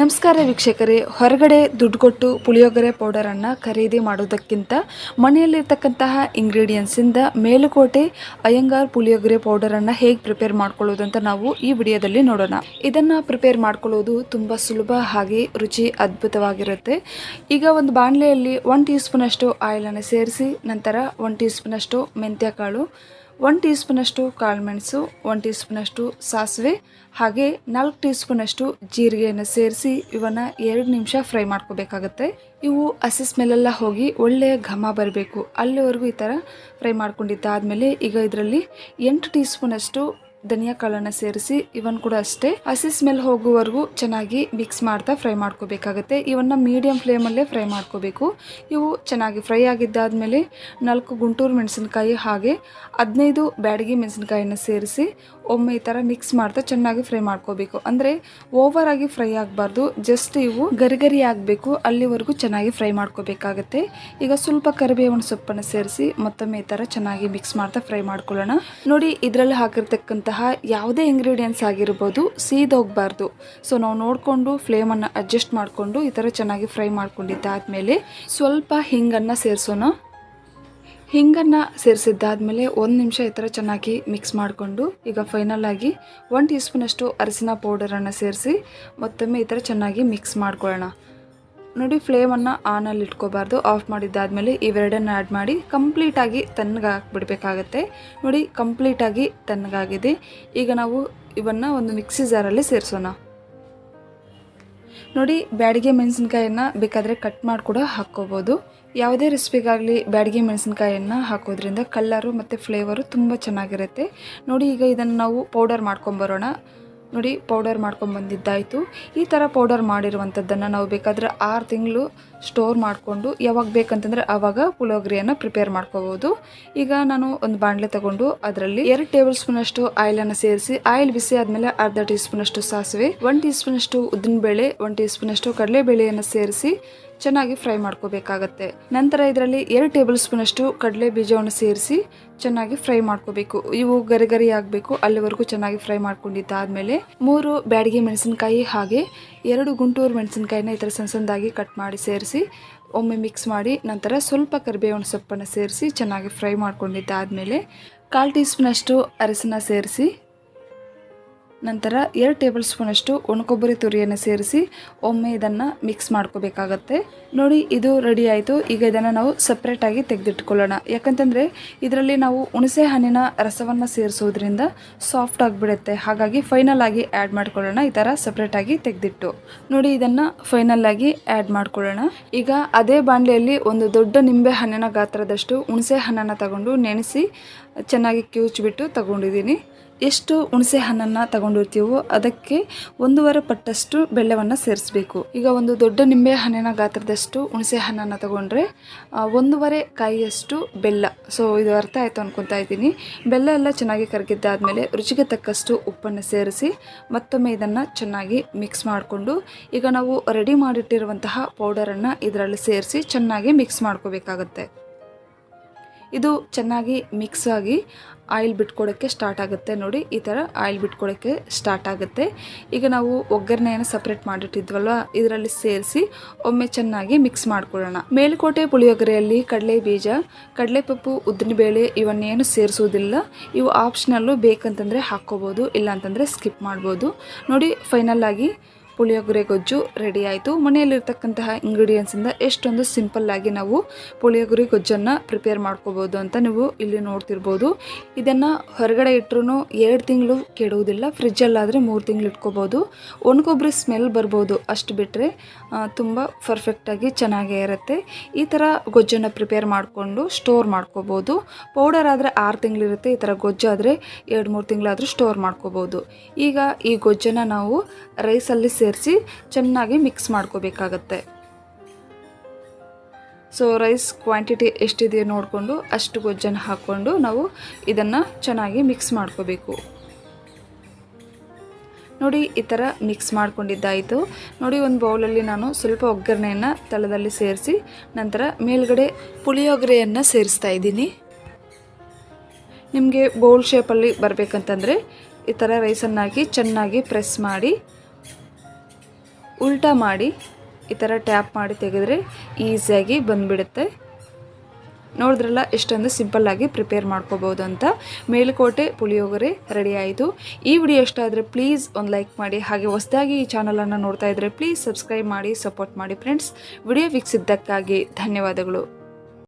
ನಮಸ್ಕಾರ ವೀಕ್ಷಕರೇ. ಹೊರಗಡೆ ದುಡ್ಡು ಕೊಟ್ಟು ಪುಳಿಯೋಗರೆ ಪೌಡರನ್ನು ಖರೀದಿ ಮಾಡೋದಕ್ಕಿಂತ ಮನೆಯಲ್ಲಿರ್ತಕ್ಕಂತಹ ಇಂಗ್ರೀಡಿಯೆಂಟ್ಸಿಂದ ಮೇಲುಕೋಟೆ ಅಯ್ಯಂಗಾರ್ ಪುಳಿಯೋಗರೆ ಪೌಡರನ್ನು ಹೇಗೆ ಪ್ರಿಪೇರ್ ಮಾಡ್ಕೊಳ್ಳೋದು ಅಂತ ನಾವು ಈ ವಿಡಿಯೋದಲ್ಲಿ ನೋಡೋಣ. ಇದನ್ನು ಪ್ರಿಪೇರ್ ಮಾಡ್ಕೊಳ್ಳೋದು ತುಂಬ ಸುಲಭ ಹಾಗೆ ರುಚಿ ಅದ್ಭುತವಾಗಿರುತ್ತೆ. ಈಗ ಒಂದು ಬಾಣಲೆಯಲ್ಲಿ ಒನ್ ಟೀ ಸ್ಪೂನಷ್ಟು ಆಯಿಲನ್ನು ಸೇರಿಸಿ, ನಂತರ ಒನ್ ಟೀ ಸ್ಪೂನಷ್ಟು ಮೆಂತ್ಯ ಕಾಳು ಒನ್ ಟೀ ಸ್ಪೂನಷ್ಟು ಕಾಳುಮೆಣಸು ಒನ್ ಟೀ ಸ್ಪೂನಷ್ಟು ಸಾಸಿವೆ, ಹಾಗೆ ನಾಲ್ಕು ಟೀ ಸ್ಪೂನಷ್ಟು ಜೀರಿಗೆಯನ್ನು ಸೇರಿಸಿ ಇವನ್ನ ಎರಡು ನಿಮಿಷ ಫ್ರೈ ಮಾಡ್ಕೋಬೇಕಾಗತ್ತೆ. ಇವು ಹಸಿ ಸ್ಮೆಲ್ಲೆಲ್ಲ ಹೋಗಿ ಒಳ್ಳೆಯ ಘಮ ಬರಬೇಕು. ಅಲ್ಲಿವರೆಗೂ ಈ ಥರ ಫ್ರೈ ಮಾಡ್ಕೊಂಡಿದ್ದಾದಮೇಲೆ ಈಗ ಇದರಲ್ಲಿ ಎಂಟು ಟೀ ಸ್ಪೂನಷ್ಟು ಧನಿಯಾ ಕಾಳನ್ನ ಸೇರಿಸಿ ಇವನ್ ಕೂಡ ಅಷ್ಟೇ. ಹಸಿ ಸ್ಮೆಲ್ ಹೋಗುವವರೆಗೂ ಚೆನ್ನಾಗಿ ಮಿಕ್ಸ್ ಮಾಡ್ತಾ ಫ್ರೈ ಮಾಡ್ಕೋಬೇಕಾಗತ್ತೆ. ಇವನ್ನ ಮೀಡಿಯಂ ಫ್ಲೇಮಲ್ಲೇ ಫ್ರೈ ಮಾಡ್ಕೋಬೇಕು. ಇವು ಚೆನ್ನಾಗಿ ಫ್ರೈ ಆಗಿದ್ದಾದ್ಮೇಲೆ ನಾಲ್ಕು ಗುಂಟೂರು ಮೆಣಸಿನಕಾಯಿ ಹಾಗೆ ಹದಿನೈದು ಬ್ಯಾಡಗಿ ಮೆಣಸಿನಕಾಯಿನ ಸೇರಿಸಿ ಒಮ್ಮೆ ಈ ಥರ ಮಿಕ್ಸ್ ಮಾಡ್ತಾ ಚೆನ್ನಾಗಿ ಫ್ರೈ ಮಾಡ್ಕೋಬೇಕು. ಅಂದರೆ ಓವರ್ ಆಗಿ ಫ್ರೈ ಆಗಬಾರ್ದು. ಜಸ್ಟ್ ಇವು ಗರಿಗರಿ ಆಗಬೇಕು. ಅಲ್ಲಿವರೆಗೂ ಚೆನ್ನಾಗಿ ಫ್ರೈ ಮಾಡ್ಕೋಬೇಕಾಗತ್ತೆ. ಈಗ ಸ್ವಲ್ಪ ಕರಿಬೇವಿನ ಸೊಪ್ಪನ್ನು ಸೇರಿಸಿ ಮತ್ತೊಮ್ಮೆ ಈ ಥರ ಚೆನ್ನಾಗಿ ಮಿಕ್ಸ್ ಮಾಡ್ತಾ ಫ್ರೈ ಮಾಡ್ಕೊಳ್ಳೋಣ. ನೋಡಿ ಇದರಲ್ಲಿ ಹಾಕಿರ್ತಕ್ಕಂತಹ ಯಾವುದೇ ಇಂಗ್ರೀಡಿಯೆಂಟ್ಸ್ ಆಗಿರ್ಬೋದು ಸೀದೋಗಬಾರ್ದು. ಸೊ ನಾವು ನೋಡಿಕೊಂಡು ಫ್ಲೇಮನ್ನು ಅಡ್ಜಸ್ಟ್ ಮಾಡಿಕೊಂಡು ಈ ಥರ ಚೆನ್ನಾಗಿ ಫ್ರೈ ಮಾಡ್ಕೊಂಡಿದ್ದಾದಮೇಲೆ ಸ್ವಲ್ಪ ಹಿಂಗನ್ನು ಸೇರಿಸೋಣ. ಹಿಂಗನ್ನು ಸೇರಿಸಿದ್ದಾದಮೇಲೆ ಒಂದು ನಿಮಿಷ ಈ ಥರ ಚೆನ್ನಾಗಿ ಮಿಕ್ಸ್ ಮಾಡಿಕೊಂಡು ಈಗ ಫೈನಲ್ ಆಗಿ ಒನ್ ಟೀ ಸ್ಪೂನಷ್ಟು ಅರಿಶಿನ ಪೌಡರನ್ನು ಸೇರಿಸಿ ಮತ್ತೊಮ್ಮೆ ಈ ಥರ ಚೆನ್ನಾಗಿ ಮಿಕ್ಸ್ ಮಾಡ್ಕೊಳ್ಳೋಣ. ನೋಡಿ ಫ್ಲೇಮನ್ನು ಆನಲ್ಲಿ ಇಟ್ಕೋಬಾರ್ದು, ಆಫ್ ಮಾಡಿದ್ದಾದಮೇಲೆ ಇವೆರಡನ್ನು ಆ್ಯಡ್ ಮಾಡಿ ಕಂಪ್ಲೀಟಾಗಿ ತಣ್ಣಗಾಕ್ಬಿಡ್ಬೇಕಾಗತ್ತೆ ನೋಡಿ ಕಂಪ್ಲೀಟಾಗಿ ತಣ್ಣಗಾಗಿದೆ ಈಗ ನಾವು ಇವನ್ನು ಒಂದು ಮಿಕ್ಸಿ ಜಾರಲ್ಲಿ ಸೇರಿಸೋಣ. ನೋಡಿ ಬ್ಯಾಡಿಗೆ ಮೆಣಸಿನ್ಕಾಯನ್ನು ಬೇಕಾದರೆ ಕಟ್ ಮಾಡಿ ಕೂಡ ಹಾಕ್ಕೋಬೋದು. ಯಾವುದೇ ರೆಸಿಪಿಗಾಗಲಿ ಬ್ಯಾಡಿಗೆ ಮೆಣಸಿನ್ಕಾಯನ್ನು ಹಾಕೋದ್ರಿಂದ ಕಲ್ಲರು ಮತ್ತು ಫ್ಲೇವರು ತುಂಬ ಚೆನ್ನಾಗಿರುತ್ತೆ. ನೋಡಿ ಈಗ ಇದನ್ನು ನಾವು ಪೌಡರ್ ಮಾಡ್ಕೊಂಬರೋಣ. ನೋಡಿ ಪೌಡರ್ ಮಾಡ್ಕೊಂಬಂದಿದ್ದಾಯಿತು ಈ ಥರ ಪೌಡರ್ ಮಾಡಿರುವಂಥದ್ದನ್ನು ನಾವು ಬೇಕಾದರೆ ಆರು ತಿಂಗಳು ಸ್ಟೋರ್ ಮಾಡಿಕೊಂಡು ಯಾವಾಗ ಬೇಕಂತಂದರೆ ಆವಾಗ ಪುಳೋಗ್ರಿಯನ್ನು ಪ್ರಿಪೇರ್ ಮಾಡ್ಕೋಬೋದು. ಈಗ ನಾನು ಒಂದು ಬಾಣಲೆ ತಗೊಂಡು ಅದರಲ್ಲಿ ಎರಡು ಟೇಬಲ್ ಸ್ಪೂನಷ್ಟು ಆಯಿಲನ್ನು ಸೇರಿಸಿ ಆಯಿಲ್ ಬಿಸಿ ಆದಮೇಲೆ ಅರ್ಧ ಟೀ ಸ್ಪೂನಷ್ಟು ಸಾಸಿವೆ ಒನ್ ಟೀ ಸ್ಪೂನಷ್ಟು ಉದ್ದಿನಬೇಳೆ ಒನ್ ಟೀ ಸ್ಪೂನಷ್ಟು ಕಡಲೆಬೇಳೆಯನ್ನು ಸೇರಿಸಿ ಚೆನ್ನಾಗಿ ಫ್ರೈ ಮಾಡ್ಕೋಬೇಕಾಗತ್ತೆ. ನಂತರ ಇದರಲ್ಲಿ ಎರಡು ಟೇಬಲ್ ಸ್ಪೂನಷ್ಟು ಕಡಲೆ ಬೀಜವನ್ನು ಸೇರಿಸಿ ಚೆನ್ನಾಗಿ ಫ್ರೈ ಮಾಡ್ಕೋಬೇಕು. ಇವು ಗರಿ ಗರಿ ಆಗಬೇಕು, ಅಲ್ಲಿವರೆಗೂ ಚೆನ್ನಾಗಿ ಫ್ರೈ ಮಾಡ್ಕೊಂಡಿದ್ದಾದ್ಮೇಲೆ ಮೂರು ಬ್ಯಾಡಿಗೆ ಮೆಣಸಿನಕಾಯಿ ಹಾಗೆ ಎರಡು ಗುಂಟೂರು ಮೆಣಸಿನಕಾಯಿನ ಈ ಥರ ಸಣ್ಣ ಸಣ್ಣದಾಗಿ ಕಟ್ ಮಾಡಿ ಸೇರಿಸಿ, ಒಮ್ಮೆ ಮಿಕ್ಸ್ ಮಾಡಿ, ನಂತರ ಸ್ವಲ್ಪ ಕರಿಬೇವಿನ ಸೊಪ್ಪನ್ನು ಸೇರಿಸಿ ಚೆನ್ನಾಗಿ ಫ್ರೈ ಮಾಡ್ಕೊಂಡಿದ್ದಾದ್ಮೇಲೆ ಕಾಲು ಟೀ ಸ್ಪೂನಷ್ಟು ಅರಿಸನ್ನ ಸೇರಿಸಿ ನಂತರ ಎರಡು ಟೇಬಲ್ ಸ್ಪೂನಷ್ಟು ಒಣಕೊಬ್ಬರಿ ತುರಿಯನ್ನು ಸೇರಿಸಿ ಒಮ್ಮೆ ಇದನ್ನು ಮಿಕ್ಸ್ ಮಾಡ್ಕೋಬೇಕಾಗತ್ತೆ. ನೋಡಿ, ಇದು ರೆಡಿ ಆಯಿತು. ಈಗ ಇದನ್ನು ನಾವು ಸಪ್ರೇಟಾಗಿ ತೆಗೆದಿಟ್ಕೊಳ್ಳೋಣ. ಯಾಕಂತಂದರೆ ಇದರಲ್ಲಿ ನಾವು ಹುಣಸೆ ಹಣ್ಣಿನ ರಸವನ್ನು ಸೇರಿಸೋದ್ರಿಂದ ಸಾಫ್ಟ್ ಆಗಿಬಿಡುತ್ತೆ. ಹಾಗಾಗಿ ಫೈನಲ್ ಆಗಿ ಆ್ಯಡ್ ಮಾಡ್ಕೊಳ್ಳೋಣ. ಈ ಥರ ಸಪ್ರೇಟಾಗಿ ತೆಗೆದಿಟ್ಟು. ನೋಡಿ, ಇದನ್ನು ಫೈನಲ್ ಆಗಿ ಆ್ಯಡ್ ಮಾಡ್ಕೊಳ್ಳೋಣ. ಈಗ ಅದೇ ಬಾಣಲೆಯಲ್ಲಿ ಒಂದು ದೊಡ್ಡ ನಿಂಬೆ ಹಣ್ಣಿನ ಗಾತ್ರದಷ್ಟು ಹುಣಸೆ ಹಣ್ಣನ್ನು ತಗೊಂಡು ನೆನೆಸಿ ಚೆನ್ನಾಗಿ ಕಿವುಚ್ಬಿಟ್ಟು ತಗೊಂಡಿದ್ದೀನಿ. ಎಷ್ಟು ಹುಣಸೆ ಹಣ್ಣನ್ನು ತಗೊಂಡಿರ್ತೀವೋ ಅದಕ್ಕೆ ಒಂದೂವರೆ ಪಟ್ಟಷ್ಟು ಬೆಲ್ಲವನ್ನು ಸೇರಿಸಬೇಕು. ಈಗ ಒಂದು ದೊಡ್ಡ ನಿಂಬೆ ಹಣ್ಣಿನ ಗಾತ್ರದಷ್ಟು ಹುಣಸೆ ಹಣ್ಣನ್ನು ತಗೊಂಡ್ರೆ ಒಂದೂವರೆ ಕಾಯಿಯಷ್ಟು ಬೆಲ್ಲ. ಸೊ ಇದು ಅರ್ಥ ಆಯಿತು ಅನ್ಕೊತಾ ಇದ್ದೀನಿ. ಬೆಲ್ಲ ಎಲ್ಲ ಚೆನ್ನಾಗಿ ಕರಗಿದ್ದಾದಮೇಲೆ ರುಚಿಗೆ ತಕ್ಕಷ್ಟು ಉಪ್ಪನ್ನು ಸೇರಿಸಿ ಮತ್ತೊಮ್ಮೆ ಇದನ್ನು ಚೆನ್ನಾಗಿ ಮಿಕ್ಸ್ ಮಾಡಿಕೊಂಡು, ಈಗ ನಾವು ರೆಡಿ ಮಾಡಿಟ್ಟಿರುವಂತಹ ಪೌಡರನ್ನು ಇದರಲ್ಲಿ ಸೇರಿಸಿ ಚೆನ್ನಾಗಿ ಮಿಕ್ಸ್ ಮಾಡ್ಕೋಬೇಕಾಗತ್ತೆ. ಇದು ಚೆನ್ನಾಗಿ ಮಿಕ್ಸ್ ಆಗಿ ಆಯಿಲ್ ಬಿಟ್ಕೊಡೋಕ್ಕೆ ಸ್ಟಾರ್ಟ್ ಆಗುತ್ತೆ ನೋಡಿ, ಈ ಥರ ಆಯಿಲ್ ಬಿಟ್ಕೊಡೋಕ್ಕೆ ಸ್ಟಾರ್ಟ್ ಆಗುತ್ತೆ. ಈಗ ನಾವು ಒಗ್ಗರಣೆಯನ್ನು ಸಪ್ರೇಟ್ ಮಾಡಿಟ್ಟಿದ್ವಲ್ವ, ಇದರಲ್ಲಿ ಸೇರಿಸಿ ಒಮ್ಮೆ ಚೆನ್ನಾಗಿ ಮಿಕ್ಸ್ ಮಾಡ್ಕೊಳ್ಳೋಣ. ಮೇಲುಕೋಟೆ ಪುಳಿಯೋಗರೆಯಲ್ಲಿ ಕಡಲೆ ಬೀಜ, ಕಡಲೆಪಪ್ಪು, ಉದ್ದಿನಬೇಳೆ ಇವನ್ನೇನು ಸೇರಿಸೋದಿಲ್ಲ ಇವು ಆಪ್ಷನಲ್ಲು ಬೇಕಂತಂದರೆ ಹಾಕ್ಕೋಬೋದು, ಇಲ್ಲಾಂತಂದರೆ ಸ್ಕಿಪ್ ಮಾಡ್ಬೋದು. ನೋಡಿ ಫೈನಲ್ ಆಗಿ ಪುಳಿಯೋಗರೆ ಗೊಜ್ಜು ರೆಡಿ ಆಯಿತು. ಮನೆಯಲ್ಲಿರ್ತಕ್ಕಂತಹ ಇಂಗ್ರೀಡಿಯೆಂಟ್ಸಿಂದ ಎಷ್ಟೊಂದು ಸಿಂಪಲ್ಲಾಗಿ ನಾವು ಪುಳಿಯೋಗರೆ ಗೊಜ್ಜನ್ನು ಪ್ರಿಪೇರ್ ಮಾಡ್ಕೋಬೋದು ಅಂತ ನೀವು ಇಲ್ಲಿ ನೋಡ್ತಿರ್ಬೋದು. ಇದನ್ನು ಹೊರಗಡೆ ಇಟ್ಟರು ಎರಡು ತಿಂಗಳು ಕೆಡುವುದಿಲ್ಲ. ಫ್ರಿಜ್ಜಲ್ಲಾದರೆ ಮೂರು ತಿಂಗಳು ಇಟ್ಕೋಬೋದು. ಒಣಗೊಬ್ಬರಿ ಸ್ಮೆಲ್ ಬರ್ಬೋದು ಅಷ್ಟು ಬಿಟ್ಟರೆ ತುಂಬ ಪರ್ಫೆಕ್ಟಾಗಿ ಚೆನ್ನಾಗೇ ಇರುತ್ತೆ. ಈ ಥರ ಗೊಜ್ಜನ್ನು ಪ್ರಿಪೇರ್ ಮಾಡಿಕೊಂಡು ಸ್ಟೋರ್ ಮಾಡ್ಕೋಬೋದು. ಪೌಡರ್ ಆದರೆ ಆರು ತಿಂಗಳಿರುತ್ತೆ ಈ ಥರ ಗೊಜ್ಜಾದರೆ ಎರಡು ಮೂರು ತಿಂಗಳಾದರೂ ಸ್ಟೋರ್ ಮಾಡ್ಕೋಬೋದು. ಈಗ ಈ ಗೊಜ್ಜನ್ನು ನಾವು ರೈಸಲ್ಲಿ ಸೇರಿಸಿ ಚೆನ್ನಾಗಿ ಮಿಕ್ಸ್ ಮಾಡ್ಕೋಬೇಕಾಗತ್ತೆ. ಸೊ ರೈಸ್ ಕ್ವಾಂಟಿಟಿ ಎಷ್ಟಿದೆಯೋ ನೋಡಿಕೊಂಡು ಅಷ್ಟು ಗೊಜ್ಜನ್ನು ಹಾಕ್ಕೊಂಡು ನಾವು ಇದನ್ನು ಚೆನ್ನಾಗಿ ಮಿಕ್ಸ್ ಮಾಡ್ಕೋಬೇಕು. ನೋಡಿ, ಈ ಥರ ಮಿಕ್ಸ್ ಮಾಡ್ಕೊಂಡಿದ್ದಾಯಿತು. ನೋಡಿ, ಒಂದು ಬೌಲಲ್ಲಿ ನಾನು ಸ್ವಲ್ಪ ಒಗ್ಗರಣೆಯನ್ನು ತಳದಲ್ಲಿ ಸೇರಿಸಿ ನಂತರ ಮೇಲ್ಗಡೆ ಪುಳಿಯೋಗರೆಯನ್ನು ಸೇರಿಸ್ತಾ ಇದ್ದೀನಿ. ನಿಮಗೆ ಬೌಲ್ ಶೇಪಲ್ಲಿ ಬರಬೇಕಂತಂದರೆ ಈ ಥರ ರೈಸನ್ನಾಗಿ ಚೆನ್ನಾಗಿ ಪ್ರೆಸ್ ಮಾಡಿ ಉಲ್ಟಾ ಮಾಡಿ ಈ ಥರ ಟ್ಯಾಪ್ ಮಾಡಿ ತೆಗೆದ್ರೆ ಈಸಿಯಾಗಿ ಬಂದುಬಿಡುತ್ತೆ. ನೋಡಿದ್ರಲ್ಲ, ಎಷ್ಟೊಂದು ಸಿಂಪಲ್ಲಾಗಿ ಪ್ರಿಪೇರ್ ಮಾಡ್ಕೋಬೋದು ಅಂತ. ಮೇಲುಕೋಟೆ ಪುಳಿಯೋಗರೆ ರೆಡಿ ಆಯಿತು. ಈ ವಿಡಿಯೋ ಇಷ್ಟ ಆದರೆ ಪ್ಲೀಸ್ ಒಂದು ಲೈಕ್ ಮಾಡಿ. ಹಾಗೆ ಹೊಸದಾಗಿ ಈ ಚಾನಲನ್ನು ನೋಡ್ತಾ ಇದ್ದರೆ ಪ್ಲೀಸ್ ಸಬ್ಸ್ಕ್ರೈಬ್ ಮಾಡಿ, ಸಪೋರ್ಟ್ ಮಾಡಿ ಫ್ರೆಂಡ್ಸ್. ವಿಡಿಯೋ ವೀಕ್ಷಿಸಿದ್ದಕ್ಕಾಗಿ ಧನ್ಯವಾದಗಳು.